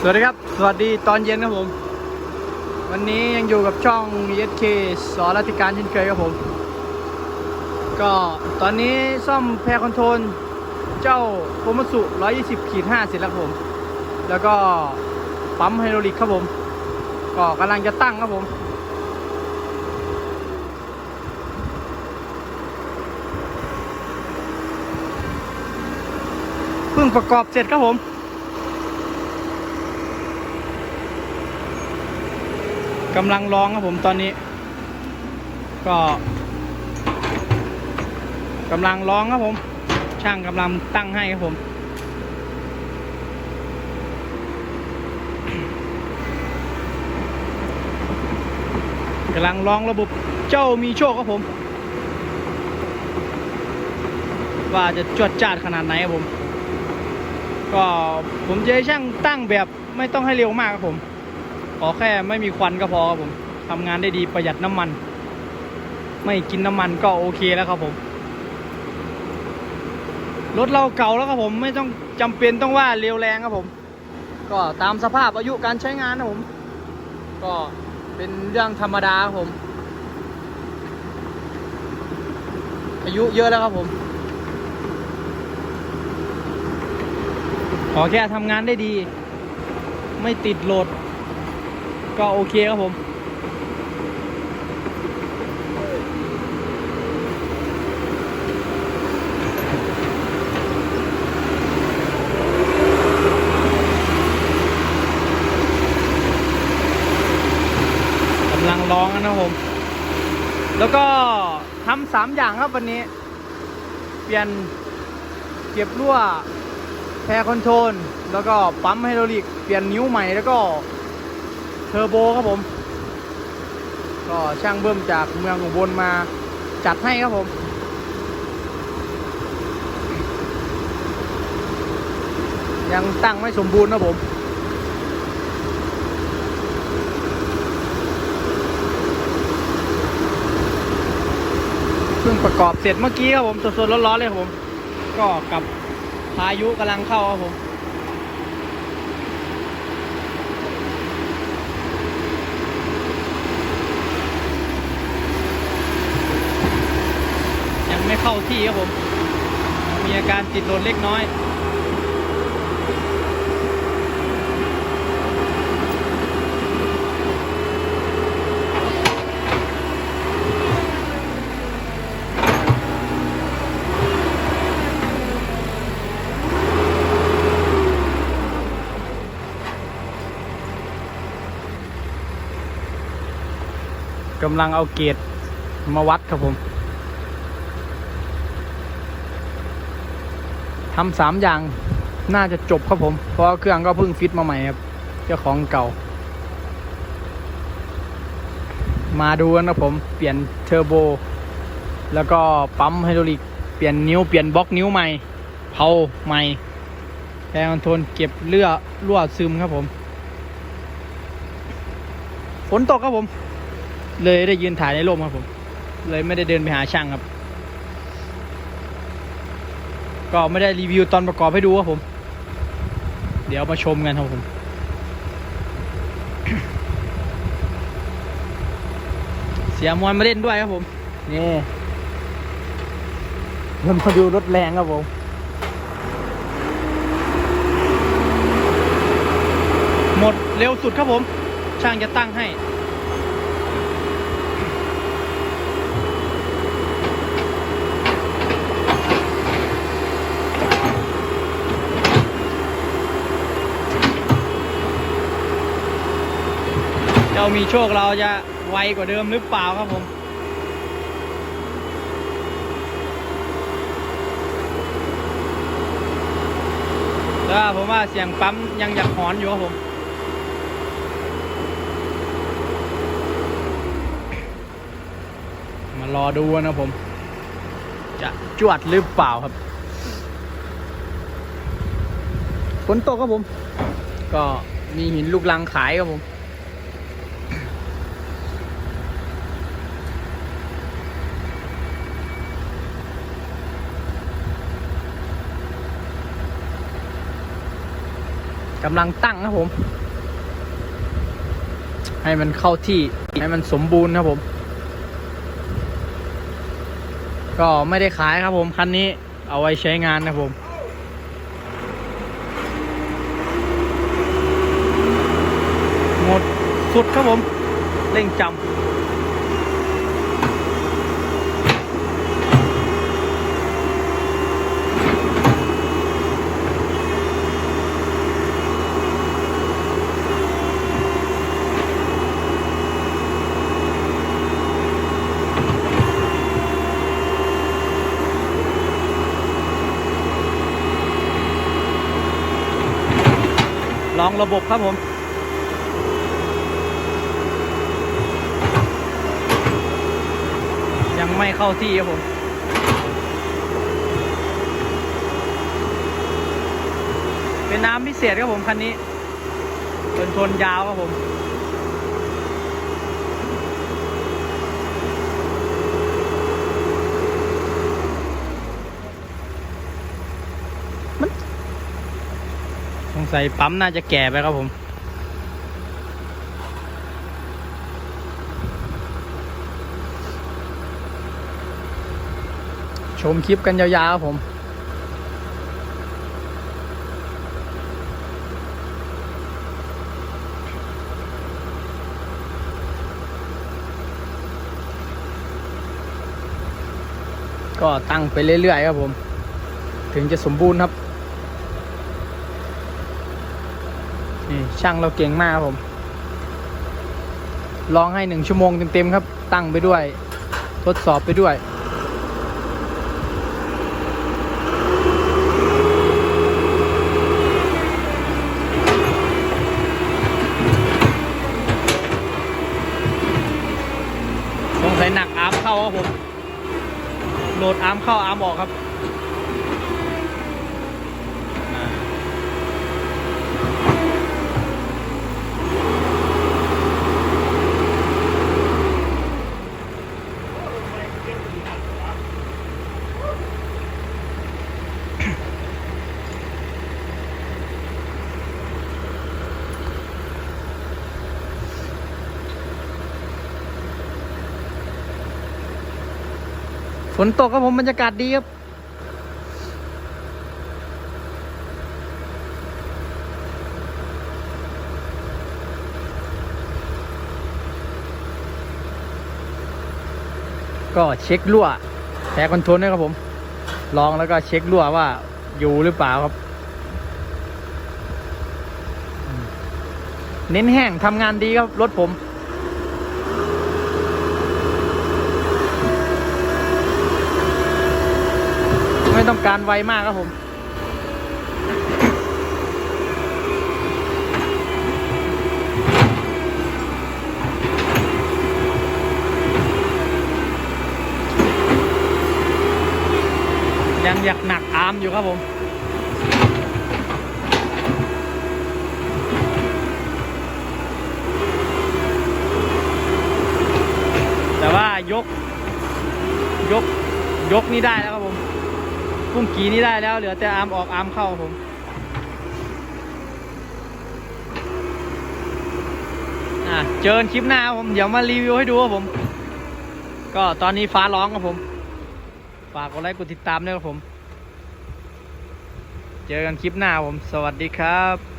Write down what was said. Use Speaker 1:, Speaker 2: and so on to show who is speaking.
Speaker 1: สวัสดีครับ สวัสดีตอนเย็นครับผม วันนี้ยังอยู่กับช่อง ESK สอรัติการเช่นเคยครับผม ก็ตอนนี้ซ่อมแพรคอนโทรลเจ้าโคมัสุ120ขีด5เสร็จแล้วครับผม แล้วก็ปั๊มไฮดรอลิกครับผม ก็กำลังจะตั้งครับผม เพิ่งประกอบเสร็จครับผม กำลังร้องครับผมตอนนี้ ก็กำลังร้องครับผม ช่างกำลังตั้งให้ครับผมกำลังร้องระบบเจ้ามีโชคครับผม ว่าจะจวดจาดขนาดไหนครับผม ก็ผมจะให้ช่างตั้งแบบไม่ต้องให้เร็วมากครับผม ขอแค่ไม่มีควันก็พอครับผมทำงานได้ดีประหยัดน้ำมัน ไม่กินน้ำมันก็โอเคแล้วครับผม รถเราเก่าแล้วครับผมไม่ต้องจำเป็นต้องว่าเร็วแรงครับผม ก็ตามสภาพอายุการใช้งานนะผม ก็เป็นเรื่องธรรมดาครับผม อายุเยอะแล้วครับผม ขอแค่ทำงานได้ดี ไม่ติดโหลด ก็โอเคครับผมกำลังร้องนะครับผม แล้วก็ทำสามอย่างครับวันนี้ เปลี่ยนเก็บรั่วแพรคอนโทรล แล้วก็ปั๊มไฮดรอลิก เปลี่ยนนิ้วใหม่แล้วก็ เทอร์โบครับผม ก็ช่างเบิ่มจากเมืองอุบลมาจัดให้ครับผม ยังตั้งไม่สมบูรณ์นะผมเพิ่งประกอบเสร็จเมื่อกี้ครับผมสดๆร้อนๆเลยผม ก็กับพายุกำลังเข้าครับผม ยังไม่ เข้าที่ครับผม มีอาการติดโดนเล็กน้อยกำลังเอาเกจมาวัดครับผม ทำสามอย่างน่าจะจบครับผม เพราะเครื่องก็เพิ่งฟิตมาใหม่ครับ เจ้าของเก่า มาดูกันนะผม เปลี่ยนเทอร์โบ แล้วก็ปั๊มไฮดรอลิก เปลี่ยนนิ้ว เปลี่ยนบล็อกนิ้วใหม่ เผาใหม่แรงคอนโทรลเก็บเลือดรั่วซึมครับผม ฝนตกครับผม เลยได้ยืนถ่ายในร่มครับผม เลยไม่ได้เดินไปหาช่างครับ ก็ไม่ได้รีวิวตอนประกอบให้ดูครับผม เดี๋ยวมาชมกันครับผมเสียมวลมาเล่นด้วยครับผมนี่เรามาดูรถแรงครับผมหมดเร็วสุดครับผม ช่างจะตั้งให้ จ้ามีโชคเราจะไวกว่าเดิมหรือเปล่าครับผมแล้วผมว่าเสียงปั๊มยังอยากหอนอยู่ครับผม มารอดูนะผม จะจวดหรือเปล่าครับฝนตกครับผม ก็มีหินลูกลังขายครับผม กำลังตั้งครับผม ให้มันเข้าที่ให้มันสมบูรณ์ครับผม ก็ไม่ได้ขายครับผม คันนี้เอาไว้ใช้งานนะผมหมดสุดครับผม เร่งจำ ลองระบบครับผมยังไม่เข้าที่ครับผม เป็นน้ำพิเศษครับผมคันนี้เป็นทนยาวครับผม สงสัยปั๊มน่าจะแก่ไปครับผม ชมคลิปกันยาวๆครับผมก็ตั้งไปเรื่อยๆครับผม ถึงจะสมบูรณ์ครับ นี่ช่างเราเก่งมากครับผมลองให้หนึ่งชั่วโมงเต็มๆครับ ตั้งไปด้วย ทดสอบไปด้วย สงสัยหนักอาร์มเข้าครับผม โหลดอาร์มเข้าอาร์มออกครับ ฝนตกครับผมบรรยากาศดีครับก็เช็ครั่วแพ้คอนโทรลด้วยครับผม ลองแล้วก็เช็ครั่วว่าอยู่หรือเปล่าครับ เน้นแห้งทำงานดีครับรถผม ไม่ต้องการไวมากครับผมยังอยากหนักอาร์มอยู่ครับผมแต่ว่ายก ยก ยกนี่ได้แล้ว กุ้งกีนี่ได้แล้วเหลือแต่อาร์มออกอาร์มเข้าผมอะเจอกันคลิปหน้าผมเดี๋ยวมารีวิวให้ดูครับผม ก็ตอนนี้ฟ้าร้องครับผม ฝากกดไลค์กดติดตามด้วยครับผม เจอกันคลิปหน้าผม สวัสดีครับ